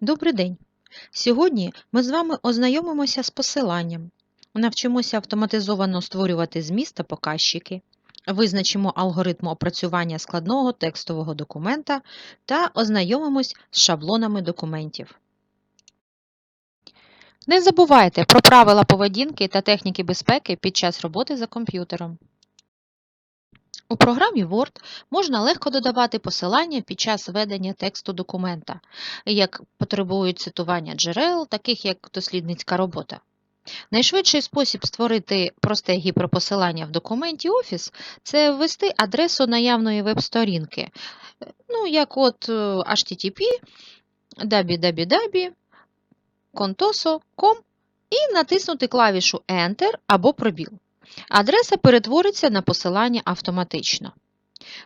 Добрий день! Сьогодні ми з вами ознайомимося з посиланням, навчимося автоматизовано створювати зміст та показчики, визначимо алгоритм опрацювання складного текстового документа та ознайомимось з шаблонами документів. Не забувайте про правила поведінки та техніки безпеки під час роботи за комп'ютером. У програмі Word можна легко додавати посилання під час ведення тексту документа, як потребують цитування джерел, таких як дослідницька робота. Найшвидший спосіб створити просте гіперпосилання в документі Office – це ввести адресу наявної веб-сторінки, ну, як от е, http www contoso.com і натиснути клавішу Enter або пробіл. Адреса перетвориться на посилання автоматично.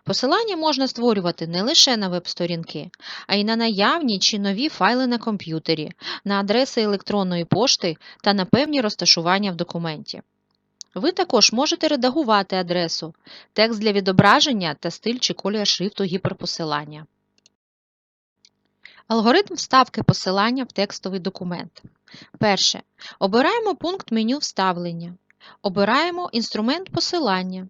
Посилання можна створювати не лише на веб-сторінки, а й на наявні чи нові файли на комп'ютері, на адреси електронної пошти та на певні розташування в документі. Ви також можете редагувати адресу, текст для відображення та стиль чи колір шрифту гіперпосилання. Алгоритм вставки посилання в текстовий документ. Перше. Обираємо пункт меню Вставлення. Обираємо інструмент посилання.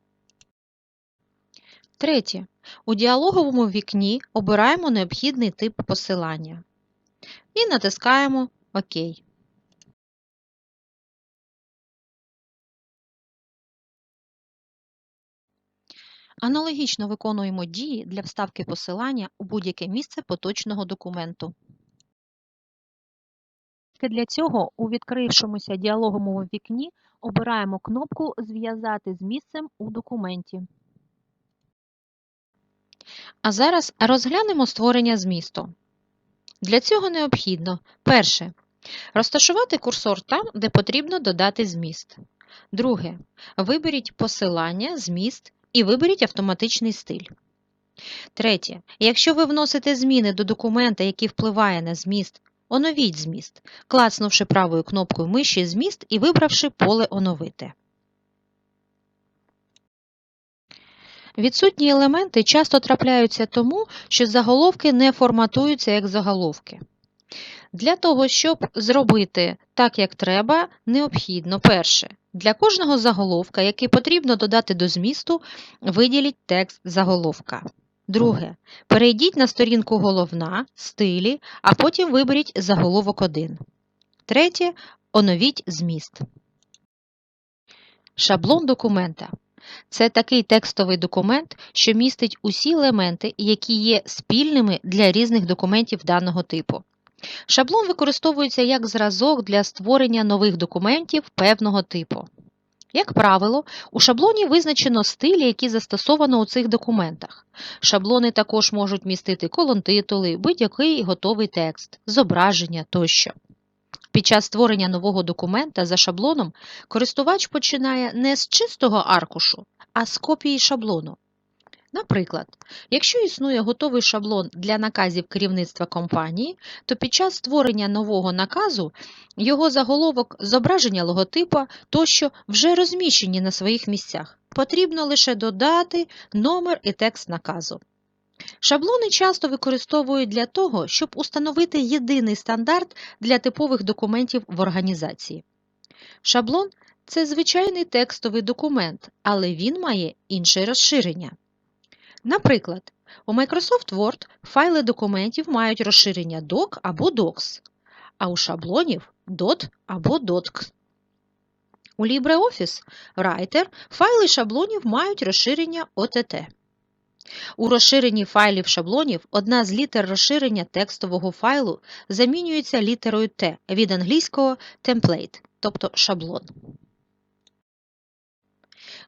Третє. У діалоговому вікні обираємо необхідний тип посилання. І натискаємо ОК. Аналогічно виконуємо дії для вставки посилання у будь-яке місце поточного документу. Для цього у відкрившомуся діалоговому вікні обираємо кнопку Зв'язати з місцем у документі. А зараз розглянемо створення змісту. Для цього необхідно перше. Розташувати курсор там, де потрібно додати зміст. Друге. Виберіть посилання, зміст і виберіть автоматичний стиль. Третє. Якщо ви вносите зміни до документа, який впливає на зміст, оновіть зміст, клацнувши правою кнопкою миші Зміст і вибравши поле Оновити. Відсутні елементи часто трапляються тому, що заголовки не форматуються як заголовки. Для того, щоб зробити так, як треба, необхідно перше. Для кожного заголовка, який потрібно додати до змісту, виділіть текст заголовка. Друге. Перейдіть на сторінку Головна, стилі, а потім виберіть заголовок 1. Третє. Оновіть зміст. Шаблон документа. Це такий текстовий документ, що містить усі елементи, які є спільними для різних документів даного типу. Шаблон використовується як зразок для створення нових документів певного типу. Як правило, у шаблоні визначено стилі, які застосовано у цих документах. Шаблони також можуть містити колонтитули, будь-який готовий текст, зображення тощо. Під час створення нового документа за шаблоном користувач починає не з чистого аркушу, а з копії шаблону. Наприклад, якщо існує готовий шаблон для наказів керівництва компанії, то під час створення нового наказу його заголовок, зображення логотипа тощо вже розміщені на своїх місцях. Потрібно лише додати номер і текст наказу. Шаблони часто використовують для того, щоб установити єдиний стандарт для типових документів в організації. Шаблон це звичайний текстовий документ, але він має інше розширення. Наприклад, у Microsoft Word файли документів мають розширення doc або docs, а у шаблонів dot або docx. У LibreOffice Writer файли шаблонів мають розширення OTT. У розширенні файлів шаблонів одна з літер розширення текстового файлу замінюється літерою T від англійського template, тобто шаблон.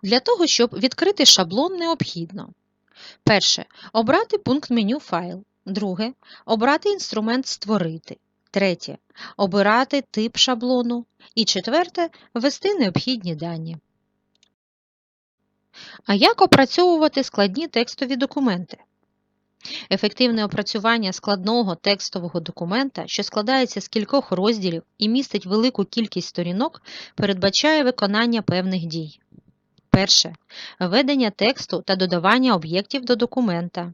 Для того, щоб відкрити шаблон, необхідно Перше. Обрати пункт меню Файл. Друге. Обрати інструмент Створити. Третє. Обирати тип шаблону. І четверте ввести необхідні дані. А як опрацьовувати складні текстові документи? Ефективне опрацювання складного текстового документа, що складається з кількох розділів і містить велику кількість сторінок, передбачає виконання певних дій. Перше. Введення тексту та додавання об'єктів до документа.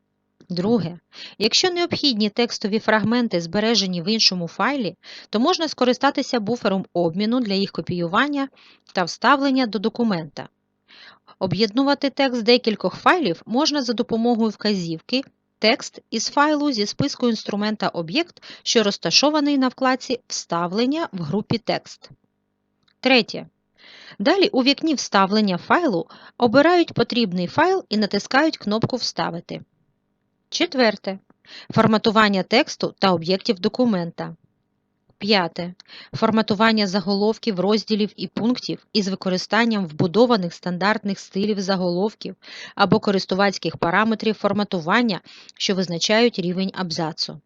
Друге, якщо необхідні текстові фрагменти збережені в іншому файлі, то можна скористатися буфером обміну для їх копіювання та вставлення до документа. Об'єднувати текст декількох файлів можна за допомогою вказівки Текст із файлу зі списку інструмента об'єкт, що розташований на вкладці Вставлення в групі Текст. Третє. Далі у вікні вставлення файлу обирають потрібний файл і натискають кнопку Вставити. Четверте. Форматування тексту та об'єктів документа. П'яте. Форматування заголовків, розділів і пунктів із використанням вбудованих стандартних стилів заголовків або користувацьких параметрів форматування, що визначають рівень абзацу.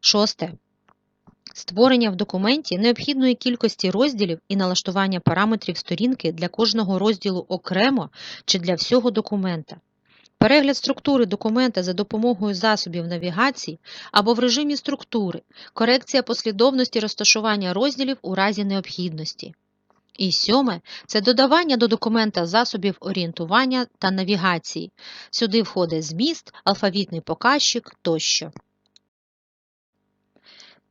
Шосте. Створення в документі необхідної кількості розділів і налаштування параметрів сторінки для кожного розділу окремо чи для всього документа. Перегляд структури документа за допомогою засобів навігації або в режимі структури, корекція послідовності розташування розділів у разі необхідності. І сьоме це додавання до документа засобів орієнтування та навігації. Сюди входить зміст, алфавітний показчик тощо.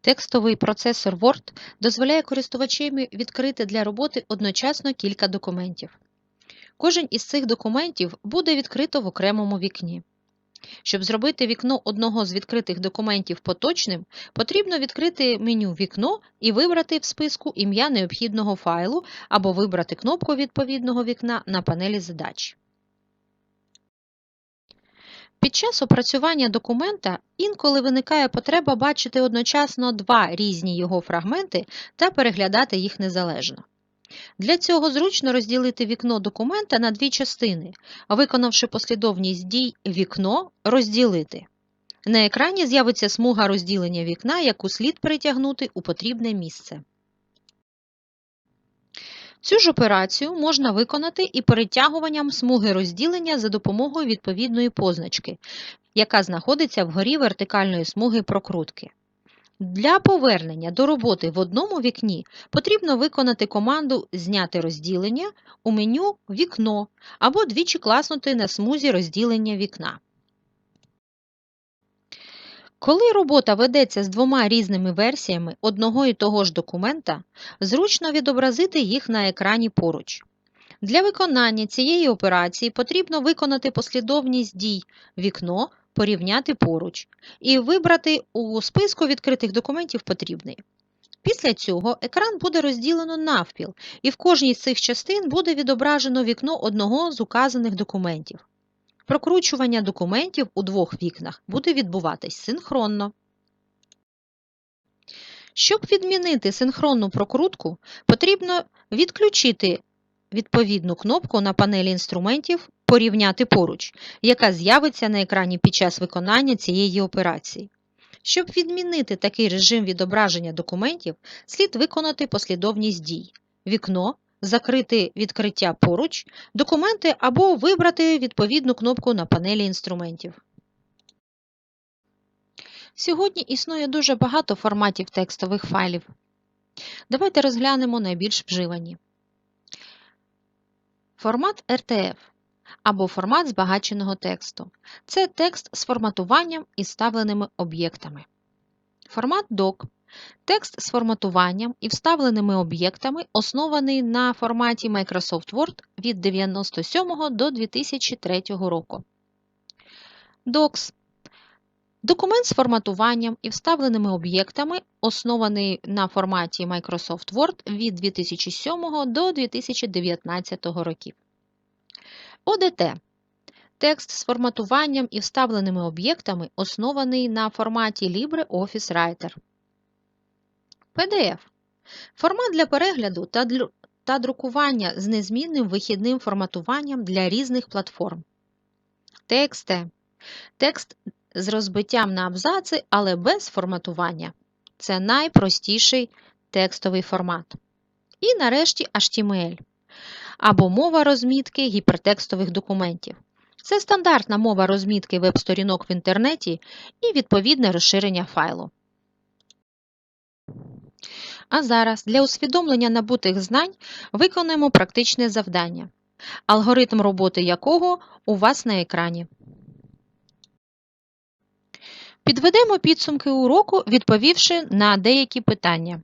Текстовий процесор Word дозволяє користувачеві відкрити для роботи одночасно кілька документів. Кожен із цих документів буде відкрито в окремому вікні. Щоб зробити вікно одного з відкритих документів поточним, потрібно відкрити меню Вікно і вибрати в списку ім'я необхідного файлу або вибрати кнопку відповідного вікна на панелі задач. Під час опрацювання документа інколи виникає потреба бачити одночасно два різні його фрагменти та переглядати їх незалежно. Для цього зручно розділити вікно документа на дві частини, виконавши послідовність дій Вікно розділити. На екрані з'явиться смуга розділення вікна, яку слід перетягнути у потрібне місце. Цю ж операцію можна виконати і перетягуванням смуги розділення за допомогою відповідної позначки, яка знаходиться вгорі вертикальної смуги прокрутки. Для повернення до роботи в одному вікні потрібно виконати команду Зняти розділення у меню Вікно або двічі класнути на смузі розділення вікна. Коли робота ведеться з двома різними версіями одного і того ж документа, зручно відобразити їх на екрані поруч. Для виконання цієї операції потрібно виконати послідовність дій Вікно порівняти поруч і вибрати у списку відкритих документів потрібний. Після цього екран буде розділено навпіл, і в кожній з цих частин буде відображено вікно одного з указаних документів. Прокручування документів у двох вікнах буде відбуватись синхронно. Щоб відмінити синхронну прокрутку, потрібно відключити відповідну кнопку на панелі інструментів Порівняти поруч, яка з'явиться на екрані під час виконання цієї операції. Щоб відмінити такий режим відображення документів, слід виконати послідовність дій: вікно, закрити відкриття поруч, документи або вибрати відповідну кнопку на панелі інструментів. Сьогодні існує дуже багато форматів текстових файлів. Давайте розглянемо найбільш вживані. Формат RTF або формат збагаченого тексту. Це текст з форматуванням і вставленими об'єктами. Формат DOC текст з форматуванням і вставленими об'єктами, оснований на форматі Microsoft Word від 1997 до 2003 року. DOCS Документ з форматуванням і вставленими об'єктами, оснований на форматі Microsoft Word від 2007 до 2019 років. ОДТ текст з форматуванням і вставленими об'єктами, оснований на форматі LibreOffice Writer. PDF формат для перегляду та друкування з незмінним вихідним форматуванням для різних платформ. TXT текст з розбиттям на абзаци, але без форматування. Це найпростіший текстовий формат. І нарешті HTML або мова розмітки гіпертекстових документів. Це стандартна мова розмітки веб-сторінок в інтернеті і відповідне розширення файлу. А зараз для усвідомлення набутих знань виконаємо практичне завдання, алгоритм роботи якого у вас на екрані. Підведемо підсумки уроку, відповівши на деякі питання.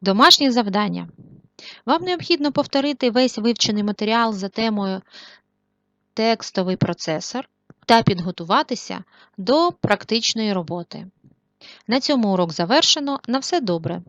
Домашнє завдання. Вам необхідно повторити весь вивчений матеріал за темою текстовий процесор та підготуватися до практичної роботи. На цьому урок завершено. На все добре!